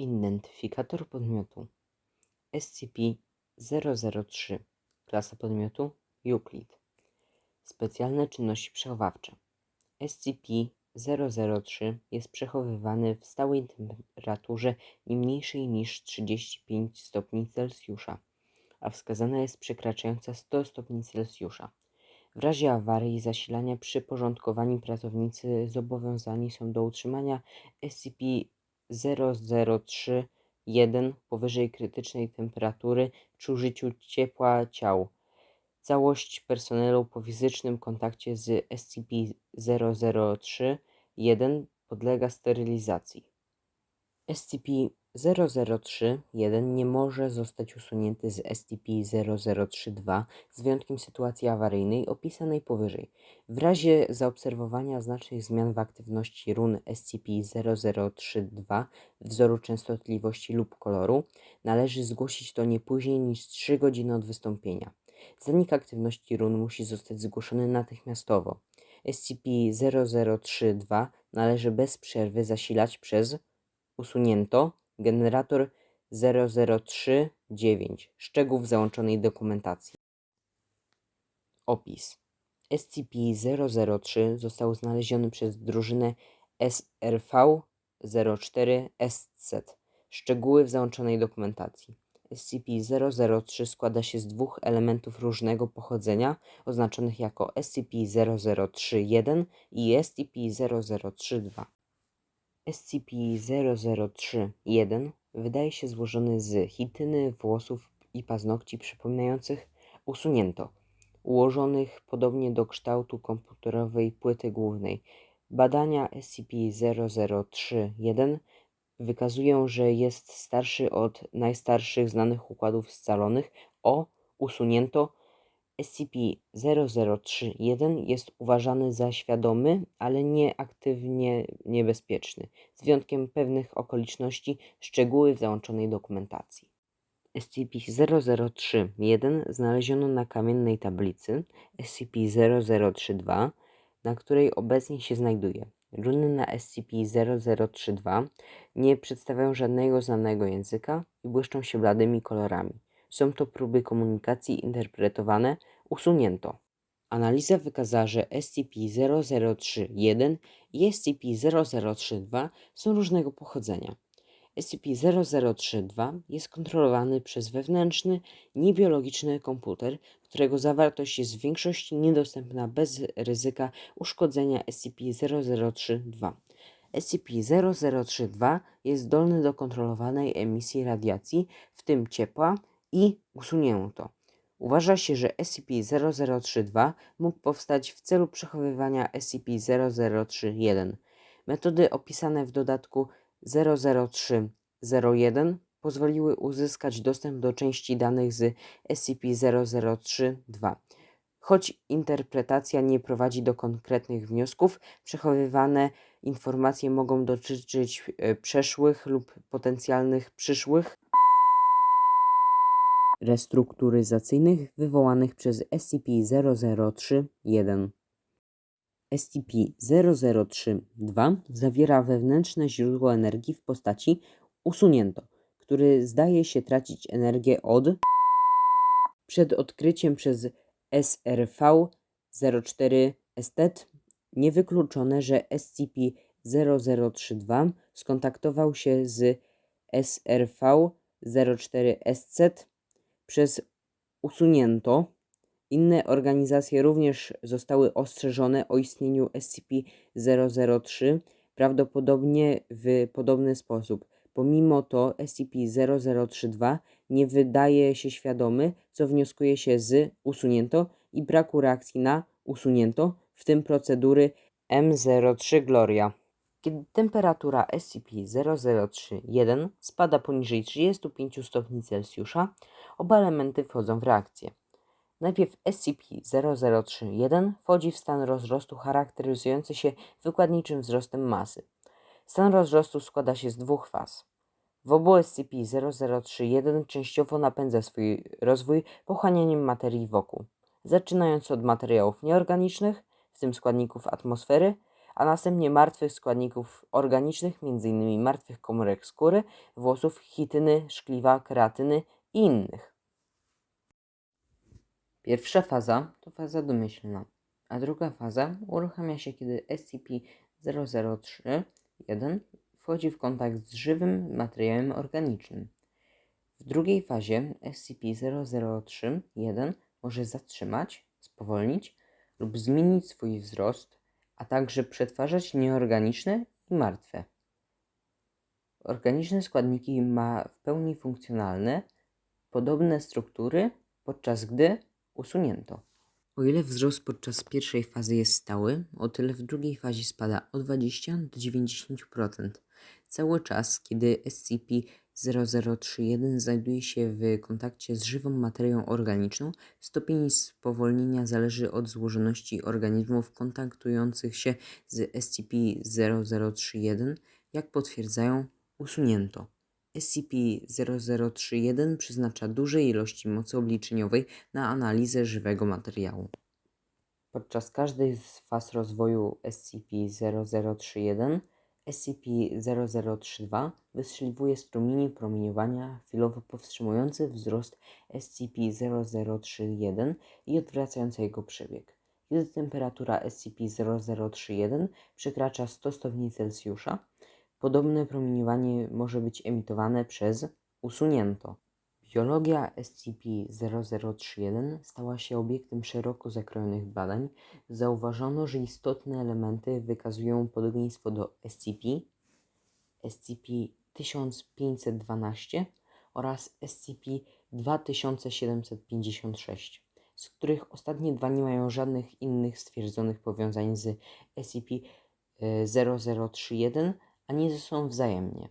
Identyfikator podmiotu. SCP-003 Klasa podmiotu Euclid. Specjalne czynności przechowawcze. SCP-003 jest przechowywany w stałej temperaturze nie mniejszej niż 35 stopni Celsjusza, a wskazana jest przekraczająca 100 stopni Celsjusza. W razie awarii i zasilania przyporządkowani pracownicy zobowiązani są do utrzymania SCP-003-1 powyżej krytycznej temperatury przy użyciu ciepła ciał. Całość personelu po fizycznym kontakcie z SCP-003-1 podlega sterylizacji. SCP-003-1 nie może zostać usunięty z SCP-003-2 z wyjątkiem sytuacji awaryjnej opisanej powyżej. W razie zaobserwowania znacznych zmian w aktywności run SCP-003-2 wzoru częstotliwości lub koloru, należy zgłosić to nie później niż 3 godziny od wystąpienia. Zanik aktywności run musi zostać zgłoszony natychmiastowo. SCP-003-2 należy bez przerwy zasilać przez usunięto generator 003-9 szczegółów załączonej dokumentacji. Opis SCP-003 został znaleziony przez drużynę SRV-04-SZ. Szczegóły w załączonej dokumentacji. SCP-003 składa się z dwóch elementów różnego pochodzenia, oznaczonych jako SCP-003-1 i SCP-003-2. SCP-003-1 wydaje się złożony z chityny, włosów i paznokci przypominających usunięto, ułożonych podobnie do kształtu komputerowej płyty głównej. Badania SCP-003-1 wykazują, że jest starszy od najstarszych znanych układów scalonych o usunięto. SCP-003-1 jest uważany za świadomy, ale nie aktywnie niebezpieczny, z wyjątkiem pewnych okoliczności, szczegóły w załączonej dokumentacji. SCP-003-1 znaleziono na kamiennej tablicy SCP-0032, na której obecnie się znajduje. Runy na SCP-0032 nie przedstawiają żadnego znanego języka i błyszczą się bladymi kolorami. Są to próby komunikacji interpretowane usunięto. Analiza wykazała, że SCP-003-1 i SCP-0032 są różnego pochodzenia. SCP-0032 jest kontrolowany przez wewnętrzny, niebiologiczny komputer, którego zawartość jest w większości niedostępna bez ryzyka uszkodzenia SCP-0032. SCP-0032 jest zdolny do kontrolowanej emisji radiacji, w tym ciepła, i usunięto. Uważa się, że SCP-0032 mógł powstać w celu przechowywania SCP-003-1. Metody opisane w dodatku 00301 pozwoliły uzyskać dostęp do części danych z SCP-003-2. Choć interpretacja nie prowadzi do konkretnych wniosków, przechowywane informacje mogą dotyczyć e, przeszłych lub potencjalnych przyszłych restrukturyzacyjnych wywołanych przez SCP-003-1. SCP-003-2 zawiera wewnętrzne źródło energii w postaci usunięto, który zdaje się tracić energię od przed odkryciem przez SRV-04 Estet niewykluczone, że SCP-0032 skontaktował się z SRV-04 SC przez usunięto. Inne organizacje również zostały ostrzeżone o istnieniu SCP-003, prawdopodobnie w podobny sposób. Pomimo to SCP-0032 nie wydaje się świadomy, co wnioskuje się z usunięto i braku reakcji na usunięto, w tym procedury M03 Gloria. Kiedy temperatura SCP-003-1 spada poniżej 35 stopni Celsjusza, oba elementy wchodzą w reakcję. Najpierw SCP-003-1 wchodzi w stan rozrostu charakteryzujący się wykładniczym wzrostem masy. Stan rozrostu składa się z dwóch faz. W obu SCP-003-1 częściowo napędza swój rozwój pochłanianiem materii wokół, zaczynając od materiałów nieorganicznych, w tym składników atmosfery, a następnie martwych składników organicznych, m.in. martwych komórek skóry, włosów, chityny, szkliwa, kreatyny i innych. Pierwsza faza to faza domyślna, a druga faza uruchamia się, kiedy SCP-003-1 wchodzi w kontakt z żywym materiałem organicznym. W drugiej fazie SCP-003-1 może zatrzymać, spowolnić lub zmienić swój wzrost, a także przetwarzać nieorganiczne i martwe. Organiczne składniki ma w pełni funkcjonalne, podobne struktury, podczas gdy usunięto. O ile wzrost podczas pierwszej fazy jest stały, o tyle w drugiej fazie spada o 20 do 90%. Cały czas, kiedy SCP-0031 znajduje się w kontakcie z żywą materią organiczną, stopień spowolnienia zależy od złożoności organizmów kontaktujących się z SCP-0031, jak potwierdzają usunięto. SCP-0031 przeznacza duże ilości mocy obliczeniowej na analizę żywego materiału. Podczas każdej z faz rozwoju SCP-0031 SCP-0032 wystrzeliwuje strumienie promieniowania chwilowo powstrzymujące wzrost SCP-0031 i odwracające jego przebieg. Kiedy temperatura SCP-0031 przekracza 100 stopni Celsjusza, podobne promieniowanie może być emitowane przez usunięto. Biologia SCP-0031 stała się obiektem szeroko zakrojonych badań. Zauważono, że istotne elementy wykazują podobieństwo do SCP, SCP-1512 oraz SCP-2756, z których ostatnie dwa nie mają żadnych innych stwierdzonych powiązań z SCP-0031 ani są wzajemnie.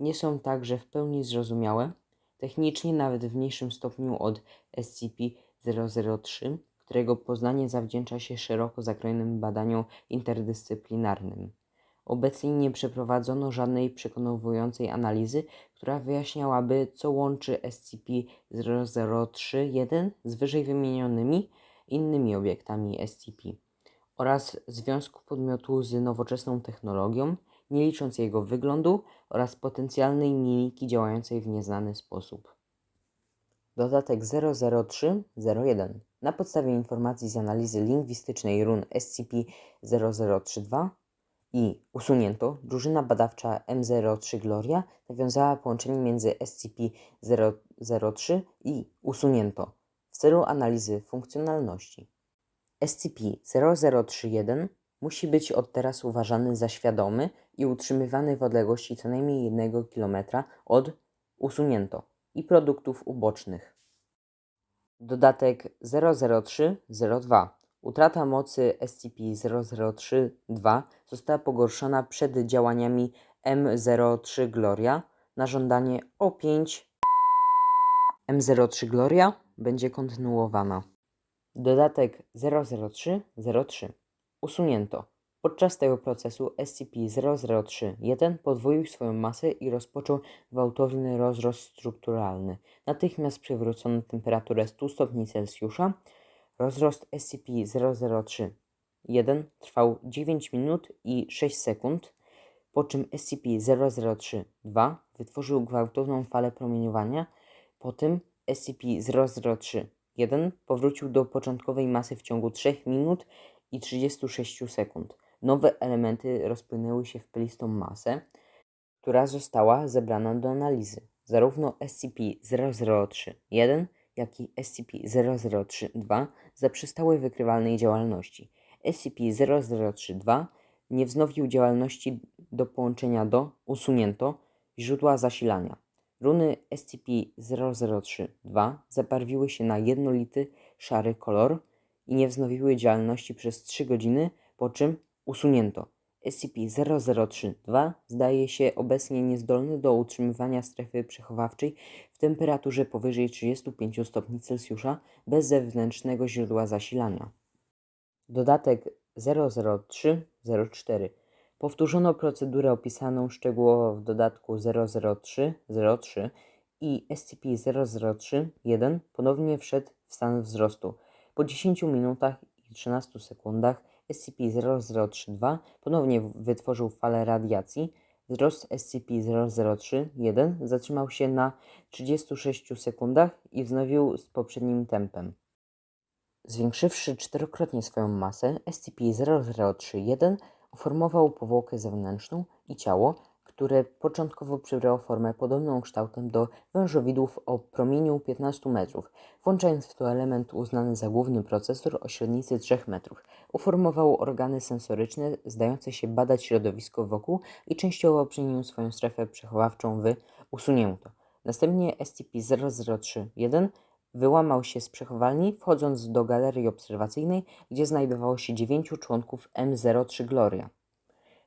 Nie są także w pełni zrozumiałe technicznie nawet w mniejszym stopniu od SCP-003, którego poznanie zawdzięcza się szeroko zakrojonym badaniom interdyscyplinarnym. Obecnie nie przeprowadzono żadnej przekonującej analizy, która wyjaśniałaby, co łączy SCP-003-1 z wyżej wymienionymi innymi obiektami SCP oraz związku podmiotu z nowoczesną technologią, nie licząc jego wyglądu oraz potencjalnej mimiki działającej w nieznany sposób. Dodatek 00301 na podstawie informacji z analizy lingwistycznej run SCP-0032 i usunięto, drużyna badawcza M03 Gloria nawiązała połączenie między SCP-003 i usunięto w celu analizy funkcjonalności. SCP-0031 musi być od teraz uważany za świadomy i utrzymywany w odległości co najmniej 1 km od usunięto i produktów ubocznych. Dodatek 00302 Utrata mocy SCP-003-2 została pogorszona przed działaniami M03 Gloria na żądanie O5 M03 Gloria będzie kontynuowana. Dodatek 00303 Usunięto. Podczas tego procesu SCP-003-1 podwoił swoją masę i rozpoczął gwałtowny rozrost strukturalny. Natychmiast przywrócono temperaturę 100 stopni Celsjusza. Rozrost SCP-003-1 trwał 9 minut i 6 sekund, po czym SCP-003-2 wytworzył gwałtowną falę promieniowania. Po tym SCP-003-1 powrócił do początkowej masy w ciągu 3 minut i 36 sekund. Nowe elementy rozpłynęły się w pelistą masę, która została zebrana do analizy. Zarówno SCP-003-1, jak i SCP-003-2 zaprzestały wykrywalnej działalności. SCP-003-2 nie wznowił działalności do połączenia do usunięto źródła zasilania. Runy SCP-003-2 zabarwiły się na jednolity szary kolor i nie wznowiły działalności przez 3 godziny, po czym usunięto. SCP-003-2 zdaje się obecnie niezdolny do utrzymywania strefy przechowawczej w temperaturze powyżej 35 stopni Celsjusza bez zewnętrznego źródła zasilania. Dodatek 003-04 Powtórzono procedurę opisaną szczegółowo w dodatku 003-03 i SCP-003-1 ponownie wszedł w stan wzrostu. Po 10 minutach i 13 sekundach SCP-0032 ponownie wytworzył falę radiacji. Wzrost SCP-003-1 zatrzymał się na 36 sekundach i wznowił z poprzednim tempem. Zwiększywszy czterokrotnie swoją masę, SCP-003-1 uformował powłokę zewnętrzną i ciało, które początkowo przybrało formę podobną kształtem do wężowidłów o promieniu 15 metrów, włączając w to element uznany za główny procesor o średnicy 3 metrów. Uformował organy sensoryczne zdające się badać środowisko wokół i częściowo przyniósł swoją strefę przechowawczą w usunięto. Następnie SCP-003-1 wyłamał się z przechowalni, wchodząc do galerii obserwacyjnej, gdzie znajdowało się dziewięciu członków M03 Gloria.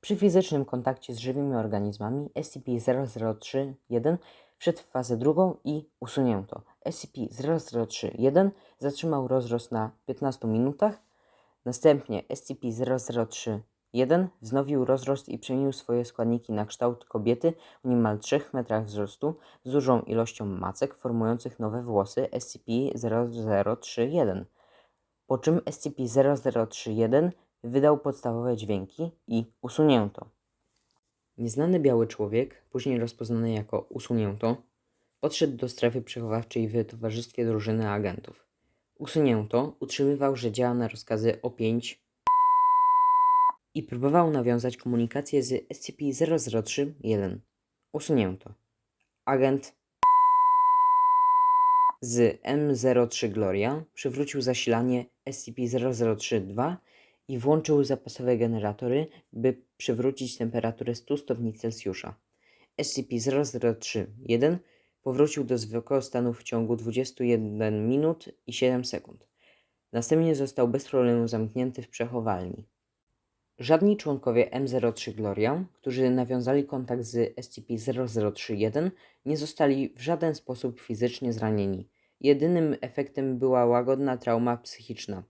Przy fizycznym kontakcie z żywymi organizmami SCP-003-1 wszedł w fazę drugą i usunięto. SCP-003-1 zatrzymał rozrost na 15 minutach. Następnie SCP-003-1 wznowił rozrost i przemienił swoje składniki na kształt kobiety o niemal 3 metrach wzrostu z dużą ilością macek formujących nowe włosy SCP-0031. Po czym SCP-0031 wydał podstawowe dźwięki i usunięto. Nieznany biały człowiek, później rozpoznany jako usunięto, podszedł do strefy przechowawczej w towarzystwie drużyny agentów. Usunięto utrzymywał, że działa na rozkazy O5 i próbował nawiązać komunikację z SCP-003-1. Usunięto. Agent z M03 Gloria przywrócił zasilanie SCP-003-2 i włączył zapasowe generatory, by przywrócić temperaturę 100 stopni Celsjusza. SCP-003-1 powrócił do zwykłego stanu w ciągu 21 minut i 7 sekund. Następnie został bez problemu zamknięty w przechowalni. Żadni członkowie M03 Gloria, którzy nawiązali kontakt z SCP-003-1, nie zostali w żaden sposób fizycznie zranieni. Jedynym efektem była łagodna trauma psychiczna.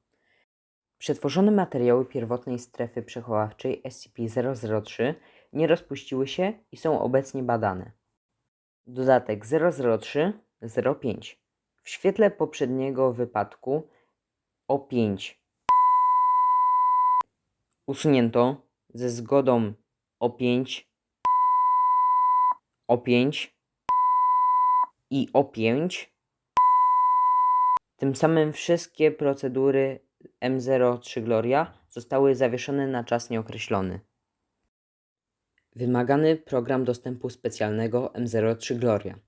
Przetworzone materiały pierwotnej strefy przechowawczej SCP-003 nie rozpuściły się i są obecnie badane. Dodatek 003-05 W świetle poprzedniego wypadku O5 usunięto ze zgodą O5 O5 i O5 tym samym wszystkie procedury M03 Gloria zostały zawieszone na czas nieokreślony. Wymagany program dostępu specjalnego M03 Gloria.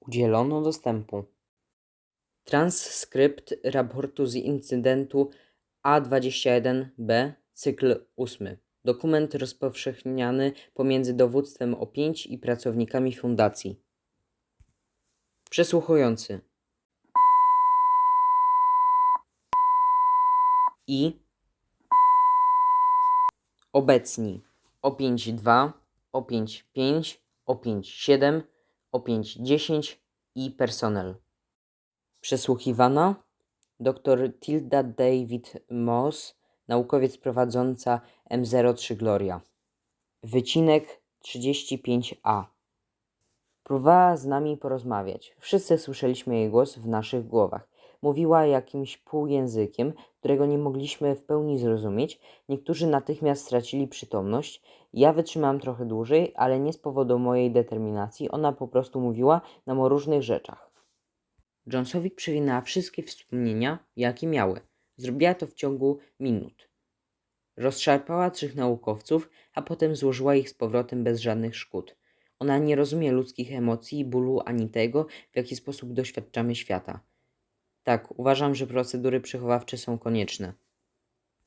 Udzielono dostępu. Transkrypt raportu z incydentu A21B, cykl 8. Dokument rozpowszechniany pomiędzy dowództwem O5 i pracownikami fundacji. Przesłuchujący. I obecni O52, O55, O57, O510 i personel. Przesłuchiwana dr Tilda David Moss, naukowiec prowadząca M03 Gloria. Wycinek 35a. Próbowała z nami porozmawiać. Wszyscy słyszeliśmy jej głos w naszych głowach. Mówiła jakimś półjęzykiem, którego nie mogliśmy w pełni zrozumieć. Niektórzy natychmiast stracili przytomność. Ja wytrzymałam trochę dłużej, ale nie z powodu mojej determinacji. Ona po prostu mówiła nam o różnych rzeczach. Jonesowi przewinęła wszystkie wspomnienia, jakie miały. Zrobiła to w ciągu minut. Rozszarpała trzech naukowców, a potem złożyła ich z powrotem bez żadnych szkód. Ona nie rozumie ludzkich emocji, bólu ani tego, w jaki sposób doświadczamy świata. Tak, uważam, że procedury przechowawcze są konieczne.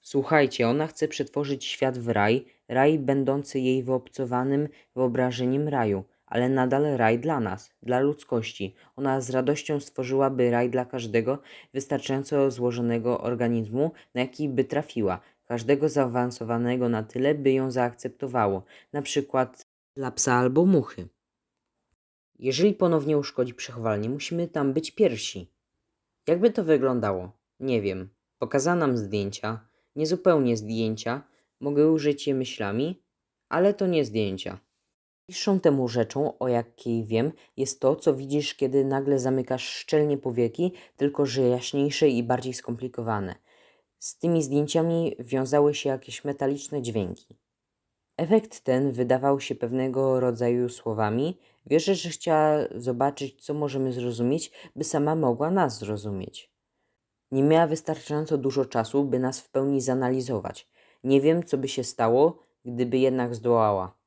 Słuchajcie, ona chce przetworzyć świat w raj, raj będący jej wyobcowanym wyobrażeniem raju, ale nadal raj dla nas, dla ludzkości. Ona z radością stworzyłaby raj dla każdego wystarczająco złożonego organizmu, na jaki by trafiła, każdego zaawansowanego na tyle, by ją zaakceptowało, na przykład dla psa albo muchy. Jeżeli ponownie uszkodzi przechowalnię, musimy tam być pierwsi. Jakby to wyglądało? Nie wiem. Pokazano nam zdjęcia, niezupełnie zdjęcia, mogę użyć je myślami, ale to nie zdjęcia. Bliższą temu rzeczą, o jakiej wiem, jest to, co widzisz, kiedy nagle zamykasz szczelnie powieki, tylko że jaśniejsze i bardziej skomplikowane. Z tymi zdjęciami wiązały się jakieś metaliczne dźwięki. Efekt ten wydawał się pewnego rodzaju słowami. Wierzę, że chciała zobaczyć, co możemy zrozumieć, by sama mogła nas zrozumieć. Nie miała wystarczająco dużo czasu, by nas w pełni zanalizować. Nie wiem, co by się stało, gdyby jednak zdołała.